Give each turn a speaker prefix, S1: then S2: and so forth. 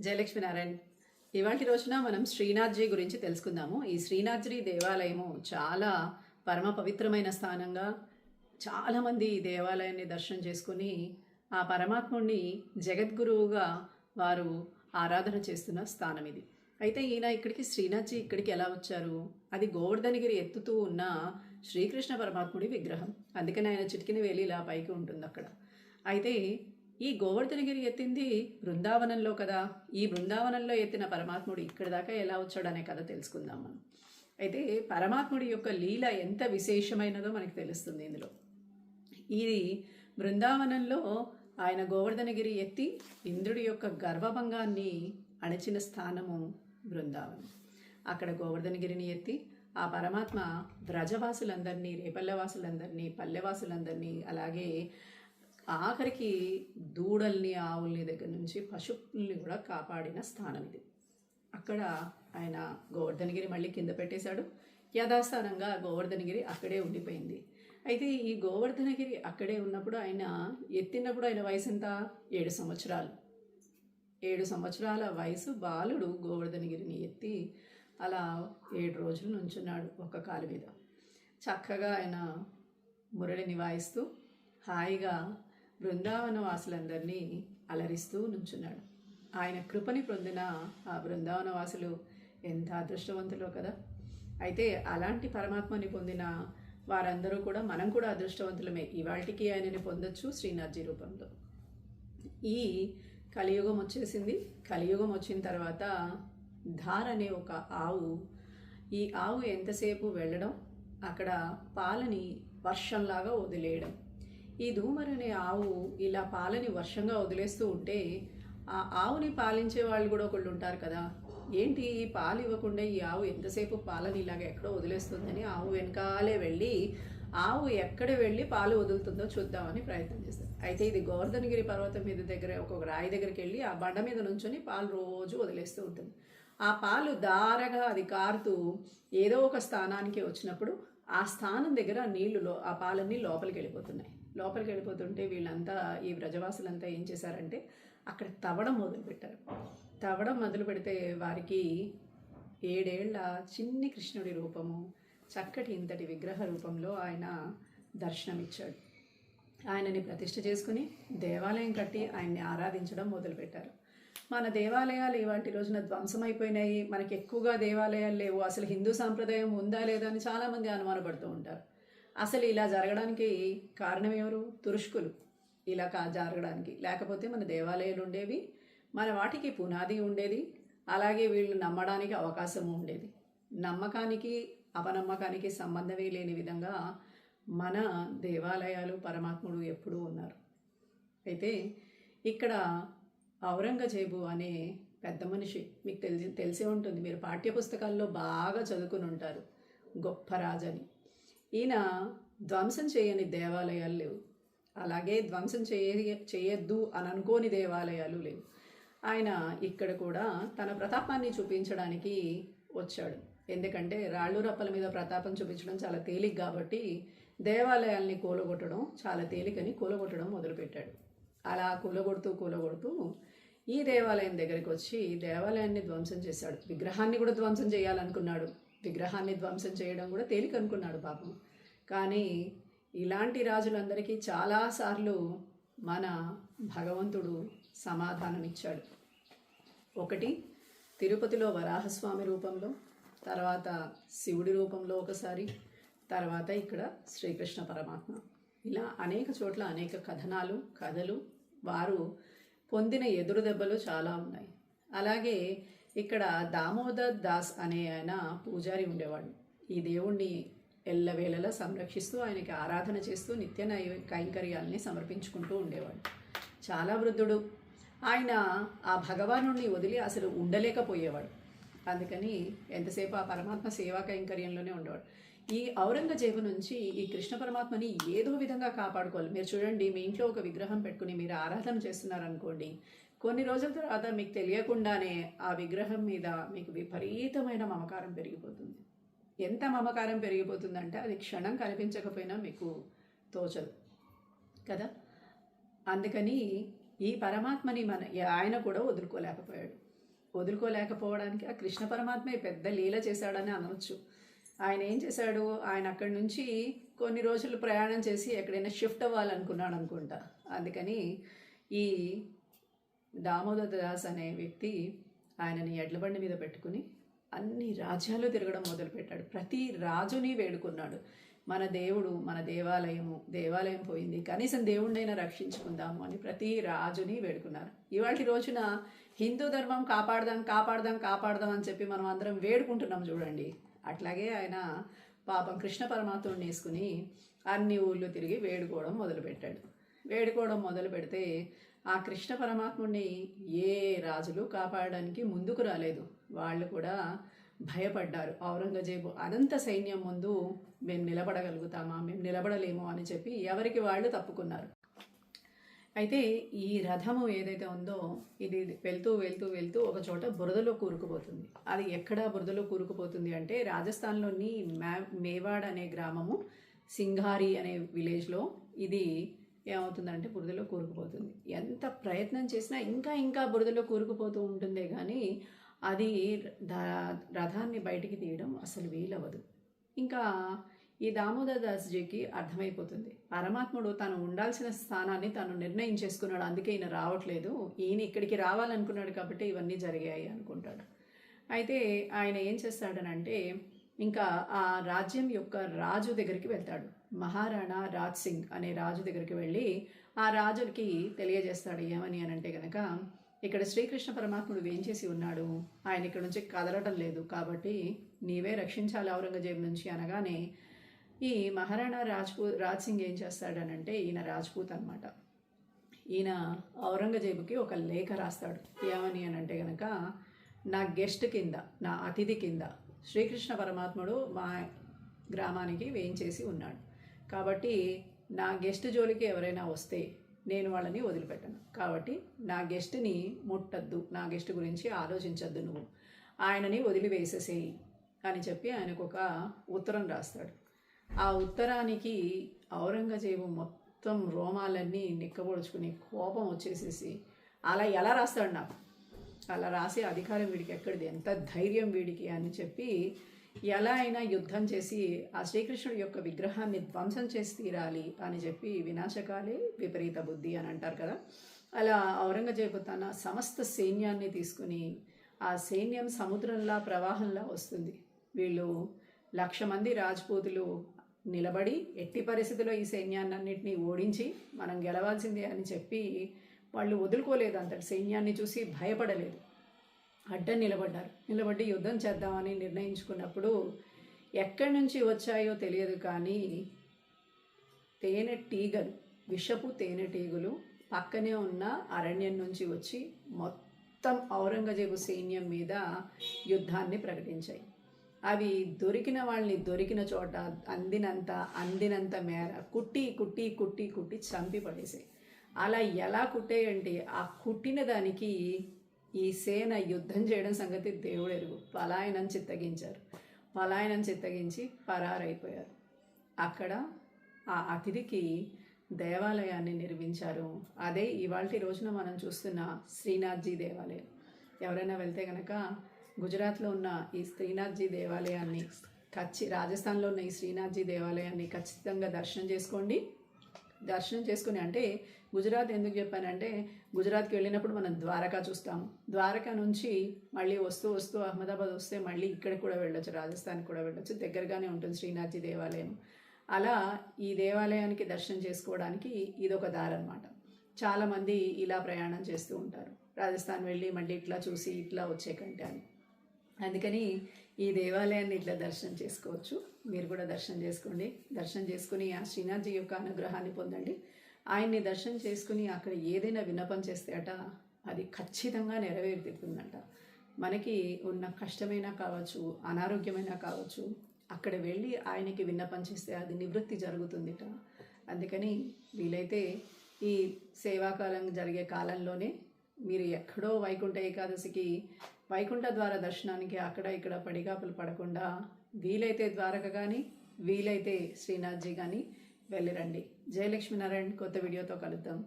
S1: జయలక్ష్మి నారాయణ్ ఇవాటి రోజున మనం శ్రీనాథ్జీ గురించి తెలుసుకుందాము. ఈ శ్రీనాథ్జీ దేవాలయము చాలా పరమ పవిత్రమైన స్థానంగా చాలామంది ఈ దేవాలయాన్ని దర్శనం చేసుకుని ఆ పరమాత్ముడిని జగద్గురువుగా వారు ఆరాధన చేస్తున్న స్థానం ఇది. అయితే ఈయన ఇక్కడికి శ్రీనాథ్జీ ఇక్కడికి ఎలా వచ్చారు? అది గోవర్ధనగిరి ఎత్తుతూ ఉన్న శ్రీకృష్ణ పరమాత్ముడి విగ్రహం. అందుకని ఆయన చిటికిన వేలి ఇలా పైకి ఉంటుంది అక్కడ అయితే ఈ గోవర్ధనగిరి ఎత్తింది బృందావనంలో కదా. ఈ బృందావనంలో ఎత్తిన పరమాత్ముడు ఇక్కడి దాకా ఎలా వచ్చాడు అనే కథ తెలుసుకుందాం మనం. అయితే పరమాత్ముడి యొక్క లీల ఎంత విశేషమైనదో మనకి తెలుస్తుంది ఇందులో. ఇది బృందావనంలో ఆయన గోవర్ధనగిరి ఎత్తి ఇంద్రుడి యొక్క గర్వభంగాన్ని అణచిన స్థానము బృందావనం. అక్కడ గోవర్ధనగిరిని ఎత్తి ఆ పరమాత్మ వ్రజవాసులందరినీ రేపల్లెవాసులందరినీ పల్లెవాసులందరినీ అలాగే ఆఖరికి దూడల్ని ఆవుల్ని దగ్గర నుంచి పశువుల్ని కూడా కాపాడిన స్థానం ఇది. అక్కడ ఆయన గోవర్ధనగిరి మళ్ళీ కింద పెట్టేశాడు. యథాస్థానంగా గోవర్ధనగిరి అక్కడే ఉండిపోయింది. అయితే ఈ గోవర్ధనగిరి అక్కడే ఉన్నప్పుడు ఆయన ఎత్తినప్పుడు ఆయన వయసు ఎంత? ఏడు సంవత్సరాలు. ఏడు సంవత్సరాల వయసు బాలుడు గోవర్ధనగిరిని ఎత్తి అలా ఏడు రోజులు నుంచున్నాడు ఒక కాలు మీద. చక్కగా ఆయన మురళి నివాయిస్తూ హాయిగా బృందావన వాసులందరినీ అలరిస్తూ నుంచున్నాడు. ఆయన కృపని పొందిన ఆ బృందావన వాసులు ఎంత అదృష్టవంతులో కదా! అయితే అలాంటి పరమాత్మని పొందిన వారందరూ కూడా మనం కూడా అదృష్టవంతులమే. ఇవాటికి ఆయనని పొందొచ్చు శ్రీనాథ్జీ రూపంలో. ఈ కలియుగం వచ్చేసింది. కలియుగం వచ్చిన తర్వాత ధార్ అనే ఒక ఆవు ఈ ఆవు ఎంతసేపు వెళ్ళడం అక్కడ పాలని వర్షంలాగా వదిలేయడం ఈ ధూమర్ అనే ఆవు ఇలా పాలని వర్షంగా వదిలేస్తూ ఉంటే ఆ ఆవుని పాలించే వాళ్ళు కూడా ఒకళ్ళు ఉంటారు కదా. ఏంటి ఈ పాలు ఇవ్వకుండా ఈ ఆవు ఎంతసేపు పాలని ఇలాగ ఎక్కడో వదిలేస్తుందని ఆవు వెనకాలే వెళ్ళి ఆవు ఎక్కడ వెళ్ళి పాలు వదులుతుందో చూద్దామని ప్రయత్నం చేస్తారు. అయితే ఇది గోవర్ధనగిరి పర్వతం మీద దగ్గర ఒక రాయి దగ్గరికి వెళ్ళి ఆ బండ మీద నుంచొని పాలు రోజు వదిలేస్తూ ఉంటుంది. ఆ పాలు దారగా అది కారుతూ ఏదో ఒక స్థానానికి వచ్చినప్పుడు ఆ స్థానం దగ్గర ఆ నీళ్ళు లో ఆ పాలన్నీ లోపలికి వెళ్ళిపోతున్నాయి. లోపలికి వెళ్ళిపోతుంటే వీళ్ళంతా ఈ వ్రజవాసులంతా ఏం చేశారంటే అక్కడ తవ్వడం మొదలుపెట్టారు తవ్వడం మొదలు పెడితే వారికి ఏడేళ్ళ చిన్ని కృష్ణుడి రూపము చక్కటి ఇంతటి విగ్రహ రూపంలో ఆయన దర్శనమిచ్చాడు. ఆయనని ప్రతిష్ఠ చేసుకుని దేవాలయం కట్టి ఆయన్ని ఆరాధించడం మొదలుపెట్టారు మన దేవాలయాలు ఇవాటి రోజున ధ్వంసమైపోయినాయి. మనకి ఎక్కువగా దేవాలయాలు లేవు. అసలు హిందూ సాంప్రదాయం ఉందా లేదా అని చాలామంది అనుమానపడుతూ ఉంటారు. అసలు ఇలా జరగడానికి కారణం ఎవరు? తురుష్కులు. ఇలా కా జరగడానికి. లేకపోతే మన దేవాలయాలు ఉండేవి మన వాటికి పునాది ఉండేది అలాగే వీళ్ళు నమ్మడానికి అవకాశం ఉండేది. నమ్మకానికి అపనమ్మకానికి సంబంధమే లేని విధంగా మన దేవాలయాలు పరమాత్ముడు ఎప్పుడూ ఉన్నారు. అయితే ఇక్కడ ఔరంగజేబు అనే పెద్ద మనిషి మీకు తెలిసి తెలిసే ఉంటుంది. మీరు పాఠ్యపుస్తకాల్లో బాగా చదువుకుని ఉంటారు. గొప్ప రాజని. ఈయన ధ్వంసం చేయని దేవాలయాలు లేవు. అలాగే ధ్వంసం చేయ చేయొద్దు అని అనుకోని దేవాలయాలు లేవు. ఆయన ఇక్కడ కూడా తన ప్రతాపాన్ని చూపించడానికి వచ్చాడు. ఎందుకంటే రాళ్ళు రప్పల మీద ప్రతాపం చూపించడం చాలా తేలిక కాబట్టి దేవాలయాల్ని కూలగొట్టడం చాలా తేలికని కూలగొట్టడం మొదలుపెట్టాడు. అలా కూలగొడుతూ కూలగొడుతూ ఈ దేవాలయం దగ్గరికి వచ్చి దేవాలయాన్ని ధ్వంసం చేశాడు. విగ్రహాన్ని కూడా ధ్వంసం చేయాలనుకున్నాడు. విగ్రహాన్ని ధ్వంసం చేయడం కూడా తేలిక అనుకున్నాడు పాపం. కానీ ఇలాంటి రాజులందరికీ చాలాసార్లు మన భగవంతుడు సమాధానం ఇచ్చాడు. ఒకటి తిరుపతిలో వరాహస్వామి రూపంలో తర్వాత శివుడి రూపంలో ఒకసారి తర్వాత ఇక్కడ శ్రీకృష్ణ పరమాత్మ. ఇలా అనేక చోట్ల అనేక కథనాలు కథలు వారు పొందిన ఎదురు దెబ్బలు చాలా ఉన్నాయి. అలాగే ఇక్కడ దామోదర్ దాస్ అనే ఆయన పూజారి ఉండేవాడు. ఈ దేవుణ్ణి ఎల్లవేళలా సంరక్షిస్తూ ఆయనకి ఆరాధన చేస్తూ నిత్య కైంకర్యాలని సమర్పించుకుంటూ ఉండేవాడు. చాలా వృద్ధుడు. ఆయన ఆ భగవాను వదిలి అసలు ఉండలేకపోయేవాడు. అందుకని ఎంతసేపు ఆ పరమాత్మ సేవా కైంకర్యంలోనే ఉండేవాడు. ఈ ఔరంగజేబు నుంచి ఈ కృష్ణ పరమాత్మని ఏదో విధంగా కాపాడుకోవాలి. మీరు చూడండి మీ ఇంట్లో ఒక విగ్రహం పెట్టుకుని మీరు ఆరాధన చేస్తున్నారనుకోండి కొన్ని రోజుల తర్వాత మీకు తెలియకుండానే ఆ విగ్రహం మీద మీకు విపరీతమైన మమకారం పెరిగిపోతుంది. ఎంత మమకారం పెరిగిపోతుందంటే అది క్షణం కనిపించకపోయినా మీకు తోచదు. కదా? అందుకని ఈ పరమాత్మని మన ఆయన కూడా వదులుకోలేకపోయాడు. వదులుకోలేకపోవడానికి ఆ కృష్ణ పరమాత్మే పెద్ద లీల చేశాడని అనవచ్చు ఆయన ఏం చేశాడు? ఆయన అక్కడి నుంచి కొన్ని రోజులు ప్రయాణం చేసి ఎక్కడైనా షిఫ్ట్ అవ్వాలనుకున్నాడు అనుకుంటా అందుకని ఈ దామోదర్ దాస్ అనే వ్యక్తి ఆయనని ఎడ్లబండి మీద పెట్టుకుని అన్ని రాజ్యాలు తిరగడం మొదలుపెట్టాడు. ప్రతి రాజుని వేడుకున్నాడు. మన దేవుడు మన దేవాలయము దేవాలయం పోయింది. కనీసం దేవుడినైనా రక్షించుకుందాము అని ప్రతి రాజుని వేడుకున్నారు. ఇవాటి రోజున హిందూ ధర్మం కాపాడదాం కాపాడదాం కాపాడదాం అని చెప్పి మనం అందరం వేడుకుంటున్నాం చూడండి. అట్లాగే ఆయన పాపం కృష్ణ పరమాత్ముడిని వేసుకుని అన్ని ఊళ్ళు తిరిగి వేడుకోవడం మొదలుపెట్టాడు. వేడుకోవడం మొదలు పెడితే ఆ కృష్ణ పరమాత్ముడిని ఏ రాజులు కాపాడడానికి ముందుకు రాలేదు. వాళ్ళు కూడా భయపడ్డారు. ఔరంగజేబు అనంత సైన్యం ముందు మేము నిలబడగలుగుతామా? మేము నిలబడలేము అని చెప్పి ఎవరికి వాళ్ళు తప్పుకున్నారు. అయితే ఈ రథము ఏదైతే ఉందో ఇది వెళ్తూ వెళ్తూ వెళ్తూ ఒక చోట బురదలో కూరుకుపోతుంది. అది ఎక్కడ బురదలో కూరుకుపోతుంది అంటే రాజస్థాన్లోని మే మేవాడ్ అనే గ్రామము సింఘారి అనే విలేజ్లో ఇది ఏమవుతుందంటే బురదలో కూరుకుపోతుంది. ఎంత ప్రయత్నం చేసినా ఇంకా ఇంకా బురదలో కూరుకుపోతూ ఉంటుందే కానీ అది రథాన్ని బయటికి తీయడం అసలు వీలవ్వదు. ఇంకా ఈ దామోదర్ దాస్జీకి అర్థమైపోతుంది. పరమాత్ముడు తను ఉండాల్సిన స్థానాన్ని తను నిర్ణయించేసుకున్నాడు. అందుకే ఈయన రావట్లేదు. ఈయన ఇక్కడికి రావాలనుకున్నాడు కాబట్టి ఇవన్నీ జరిగాయి అనుకుంటాడు. అయితే ఆయన ఏం చేస్తాడనంటే ఇంకా ఆ రాజ్యం యొక్క రాజు దగ్గరికి వెళ్తాడు. మహారాణా రాజ్ సింగ్ అనే రాజు దగ్గరికి వెళ్ళి ఆ రాజుకి తెలియజేస్తాడు ఏమని అని అంటే కనుక ఇక్కడ శ్రీకృష్ణ పరమాత్ముడు ఏం చేసి ఉన్నాడు? ఆయన ఇక్కడ నుంచి కదలటం లేదు కాబట్టి నీవే రక్షించాలి ఔరంగజేబు నుంచి అనగానే ఈ మహారాణా రాజ్పూత్ రాజ్ సింగ్ ఏం చేస్తాడనంటే ఈయన రాజ్పూత్ అనమాట ఈయన ఔరంగజేబుకి ఒక లేఖ రాస్తాడు. ఏమని అని అంటే కనుక నా గెస్ట్ కింద నా అతిథి కింద శ్రీకృష్ణ పరమాత్ముడు మా గ్రామానికి వేయించేసి ఉన్నాడు. కాబట్టి నా గెస్ట్ జోలికి ఎవరైనా వస్తే నేను వాళ్ళని వదిలిపెట్టను. కాబట్టి నా గెస్ట్ని ముట్టద్దు నా గెస్ట్ గురించి ఆలోచించద్దు నువ్వు. ఆయనని వదిలివేసేసేయి అని చెప్పి ఆయనకు ఒక ఉత్తరం రాస్తాడు. ఆ ఉత్తరానికి ఔరంగజేబు మొత్తం రోమాలన్నీ నిక్కబొడుచుకుని కోపం వచ్చేసేసి అలా ఎలా రాస్తాడు నాకు? అలా రాసే అధికారం వీడికి ఎక్కడిది? ఎంత ధైర్యం వీడికి? అని చెప్పి ఎలా అయినా యుద్ధం చేసి ఆ శ్రీకృష్ణుడి యొక్క విగ్రహాన్ని ధ్వంసం చేసి తీరాలి అని చెప్పి వినాశకాలే విపరీత బుద్ధి అని అంటారు కదా. అలా ఔరంగజేబు తన సమస్త సైన్యాన్ని తీసుకుని ఆ సైన్యం సముద్రంలా ప్రవాహంలా వస్తుంది. వీళ్ళు లక్ష మంది రాజ్పూతులు నిలబడి ఎట్టి పరిస్థితిలో ఈ సైన్యాన్నింటినీ ఓడించి మనం గెలవాల్సిందే అని చెప్పి వాళ్ళు వదులుకోలేదు అంతటి సైన్యాన్ని చూసి భయపడలేదు. అడ్డ నిలబడ్డారు. నిలబడి యుద్ధం చేద్దామని నిర్ణయించుకున్నప్పుడు ఎక్కడి నుంచి వచ్చాయో తెలియదు కానీ తేనె టీగలు విషపు తేనెటీగలు పక్కనే ఉన్న అరణ్యం నుంచి వచ్చి మొత్తం ఔరంగజేబు సైన్యం మీద యుద్ధాన్ని ప్రకటించాయి. అవి దొరికిన వాళ్ళని దొరికిన చోట అందినంత అందినంత మేర కుట్టి కుట్టి కుట్టి కుట్టి చంపి పడేసాయి. అలా ఎలా కుట్టాయంటే ఆ కుట్టిన దానికి ఈ సేన యుద్ధం చేయడం సంగతి దేవుడు ఎరుగు. పలాయనం చిత్తగించారు. పలాయనం చిత్తగించి పరారైపోయారు. అక్కడ ఆ అతిథికి దేవాలయాన్ని నిర్మించారు. అదే ఇవాళ రోజున మనం చూస్తున్న శ్రీనాథ్జీ దేవాలయం. ఎవరైనా వెళ్తే కనుక గుజరాత్లో ఉన్న ఈ శ్రీనాథ్జీ దేవాలయాన్ని ఖచ్చి రాజస్థాన్లో ఉన్న ఈ శ్రీనాథ్జీ దేవాలయాన్ని ఖచ్చితంగా దర్శనం చేసుకోండి. దర్శనం చేసుకుని అంటే గుజరాత్ ఎందుకు చెప్పానంటే గుజరాత్కి వెళ్ళినప్పుడు మనం ద్వారకా చూస్తాం ద్వారకా నుంచి మళ్ళీ వస్తూ వస్తూ అహ్మదాబాద్ వస్తే మళ్ళీ ఇక్కడికి కూడా వెళ్ళొచ్చు రాజస్థాన్కి కూడా వెళ్ళొచ్చు దగ్గరగానే ఉంటుంది శ్రీనాథ్జీ దేవాలయం. అలా ఈ దేవాలయానికి దర్శనం చేసుకోవడానికి ఇదొక దారి అనమాట చాలామంది ఇలా ప్రయాణం చేస్తూ ఉంటారు. రాజస్థాన్ వెళ్ళి మళ్ళీ ఇట్లా చూసి ఇట్లా వచ్చే కంటే అని. అందుకని ఈ దేవాలయాన్ని ఇట్లా దర్శనం చేసుకోవచ్చు. మీరు కూడా దర్శనం చేసుకోండి. దర్శనం చేసుకుని ఆ శ్రీనాథ్జీ యొక్క అనుగ్రహాన్ని పొందండి. ఆయన్ని దర్శనం చేసుకుని అక్కడ ఏదైనా విన్నపం చేస్తే అట అది ఖచ్చితంగా నెరవేరుతుందంట. మనకి ఉన్న కష్టమైనా కావచ్చు అనారోగ్యమైనా కావచ్చు అక్కడ వెళ్ళి ఆయనకి విన్నపం చేస్తే అది నివృత్తి జరుగుతుందిట. అందుకని వీలైతే ఈ సేవాకాలం జరిగే కాలంలోనే మీరు ఎక్కడో వైకుంఠ ఏకాదశికి వైకుంఠ ద్వార దర్శనానికి అక్కడ ఇక్కడ పడిగాపులు పడకుండా వీలైతే ద్వారక కానీ వీలైతే శ్రీనాథ్జీ కానీ వెళ్ళిరండి జయలక్ష్మీనారాయణ కొత్త వీడియోతో కలుద్దాం.